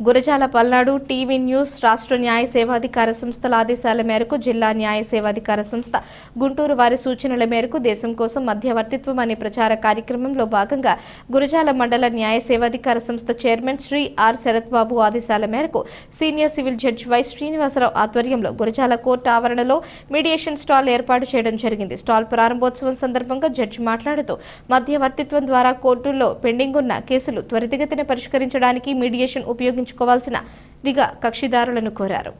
Gurazala Palnadu TV news రాష్ట్ర న్యాయ సేవాధికార సంస్థల ఆదేశాల మేరకు జిల్లా న్యాయ సేవాధికార సంస్థ గుంటూరు వారి సూచనల మేరకు దేశం కోసం మధ్యవర్తిత్వం అనే ప్రచార కార్యక్రమంలో భాగంగా గురజాల మండల న్యాయ సేవాధికార సంస్థ చైర్మన్ శ్రీ ఆర్ శరత్ బాబు ఆదేశాల మేరకు senior civil judge Y Srinivasarao ఆధ్వర్యంలో గురజాల కోర్టు ఆవరణలో మీడియేషన్ స్టాల్ ఏర్పాటు చేయడం జరిగింది. స్టాల్ ప్రారంభోత్సవం సందర్భంగా జడ్జి మాట్లాడుతూ మధ్యవర్తిత్వం ద్వారా కోర్టుల్లో పెండింగ్ ఉన్న కేసులు త్వరితగతిన పరిష్కరించడానికి మీడియేషన్ ఉపయోగించుకోవాల్సిన విగా కక్షిదారులను కోరారు.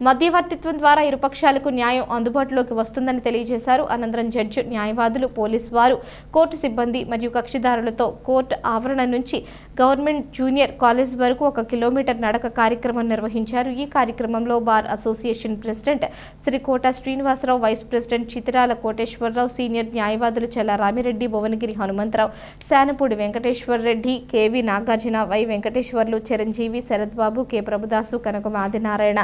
మధ్యవర్తిత్వం ద్వారా ఇరుపక్షాలకు న్యాయం అందుబాటులోకి వస్తుందని తెలియజేశారు. అనంతరం జడ్జి న్యాయవాదులు పోలీసు వారు కోర్టు సిబ్బంది మరియు కక్షిదారులతో కోర్టు ఆవరణ నుంచి గవర్నమెంట్ జూనియర్ కాలేజ్ వరకు ఒక కిలోమీటర్ నడక కార్యక్రమం నిర్వహించారు. ఈ కార్యక్రమంలో bar association president Shri Kota Srinivasarao vice president Chitirala Koteswararao senior న్యాయవాదులు Chella Ramireddy Bhuvanagiri Hanumantharao Shanapudi Venkateswara Reddy KV Nagarjuna Y Venkateswarlu Chiranjeevi Sharath Babu K. Prabhudasu Kanakam Adinarayana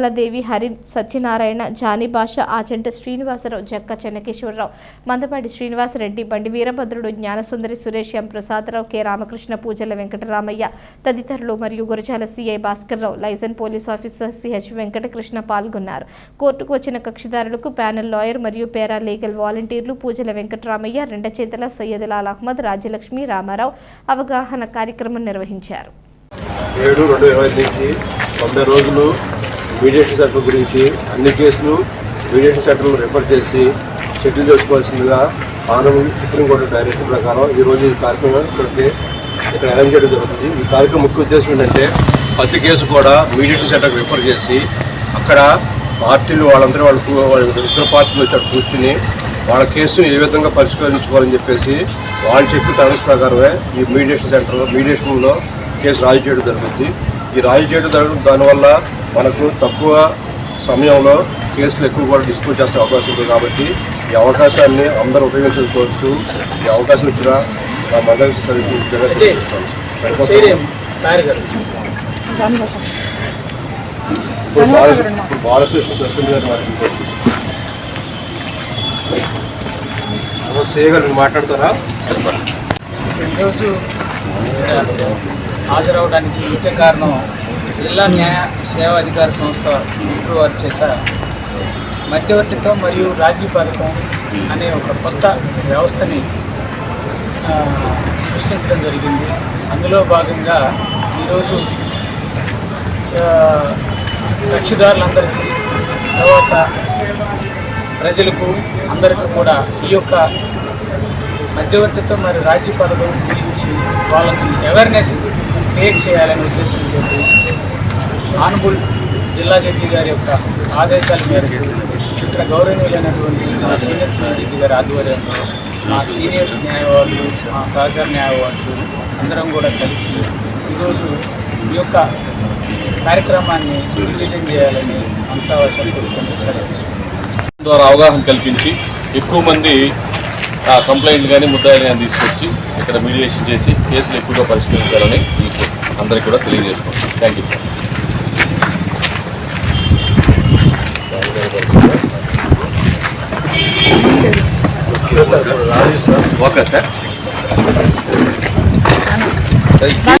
Shyamaladevi Hari Satyanarayana Jani Basha Achanta Srinivasarao Jakka Chennakeswararao Mandapati Srinivasareddy Bandi Veerabhadrudu Gnanasundari Suresh M Prasadarao K Ramakrishna Pujala Venkataramayya తదితరులు మరియు Gurajala CI Bhaskarrao license police officer CH Venkatakrishna పాల్గొన్నారు. కోర్టుకు వచ్చిన కక్షిదారులకు panel lawyer మరియు పేరా legal వాలంటీర్లు పూజల వెంకటరామయ్య రెండచేతల సయ్యదలాల్ అహ్మద్ రాజ్యలక్ష్మి రామారావు అవగాహన కార్యక్రమం నిర్వహించారు. ఏడు రెండు ఇరవై తొమ్మిది తొంభై రోజులు మీడియేషన్ సెంటర్ గురించి అన్ని కేసులు మీడియేషన్ సెంటర్ను రిఫర్ చేసి సెటిల్ చేసుకోవాల్సిందిగా ఆనం సుప్రీంకోర్టు డైరెక్షన్ ప్రకారం ఈరోజు ఈ కార్యక్రమం ఇక్కడికి ఇక్కడ అరేంజ్ చేయడం జరుగుతుంది. ఈ కార్యక్రమం ముఖ్య ఉద్దేశం ఏంటంటే ప్రతి కేసు కూడా మీడియేషన్ సెంటర్కి రిఫర్ చేసి అక్కడ పార్టీలు వాళ్ళందరూ వాళ్ళకు వాళ్ళ ఇతర పార్టీలు వచ్చి కూర్చుని వాళ్ళ కేసును ఏ విధంగా పరిష్కరించుకోవాలని చెప్పేసి వాళ్ళు చెప్పిన టర్మ్స్ ప్రకారమే ఈ మీడియేషన్ సెంటర్లో మీడియేషన్లో కేసు రాజు చేయడం జరుగుతుంది. ఈ రాజు చేయడం జరగడం దానివల్ల మనకు తక్కువ సమయంలో కేసులు ఎక్కువ కూడా డిస్పోజ్ చేసే అవకాశం ఉంది కాబట్టి ఈ అవకాశాన్ని అందరూ ఉపయోగించుకోవచ్చు. ఈ అవకాశం ఇచ్చిన మా మండలి సర్వీస్ బాలకృష్ణ ప్రెసిడెంట్ గారు. మాట్లాడుతున్నారు. మాట్లాడతారా? ఈరోజు హాజరవడానికి ముఖ్య కారణం జిల్లా న్యాయ సేవా అధికార సంస్థ గుంటూరు వారి చేత మధ్యవర్తిత్వం మరియు రాజీ పథకం అనే ఒక కొత్త వ్యవస్థని సృష్టించడం జరిగింది. అందులో భాగంగా ఈరోజు కక్షిదారులందరికీ తర్వాత ప్రజలకు అందరికీ కూడా ఈ యొక్క మధ్యవర్తిత్వం మరియు రాజీ పథకం గురించి వాళ్ళకి అవేర్నెస్ క్రియేట్ చేయాలనే ఉద్దేశంతో ఆనబుల్ జిల్లా జడ్జి గారి యొక్క ఆదేశాల మేరకు ఇక్కడ గౌరవనీయులైనటువంటి మా సీనియర్ జడ్జి గారి ఆధ్వర్యంలో మా సీనియర్ న్యాయవాదులు మా సహచర న్యాయవాదులు అందరం కూడా కలిసి ఈరోజు ఈ యొక్క కార్యక్రమాన్ని దిగ్విజయం చేయాలని అంశావాసాలు కోరుకుంటూ ద్వారా అవగాహన కల్పించి ఎక్కువ మంది ఆ కానీ ముద్దాయిలు కానీ తీసుకొచ్చి ఇక్కడ మీడియేషన్ చేసి కేసులు ఎక్కువగా పరిష్కరించాలని అందరికీ కూడా తెలియజేసుకుంటాం థ్యాంక్ యూ ఓకే సార్.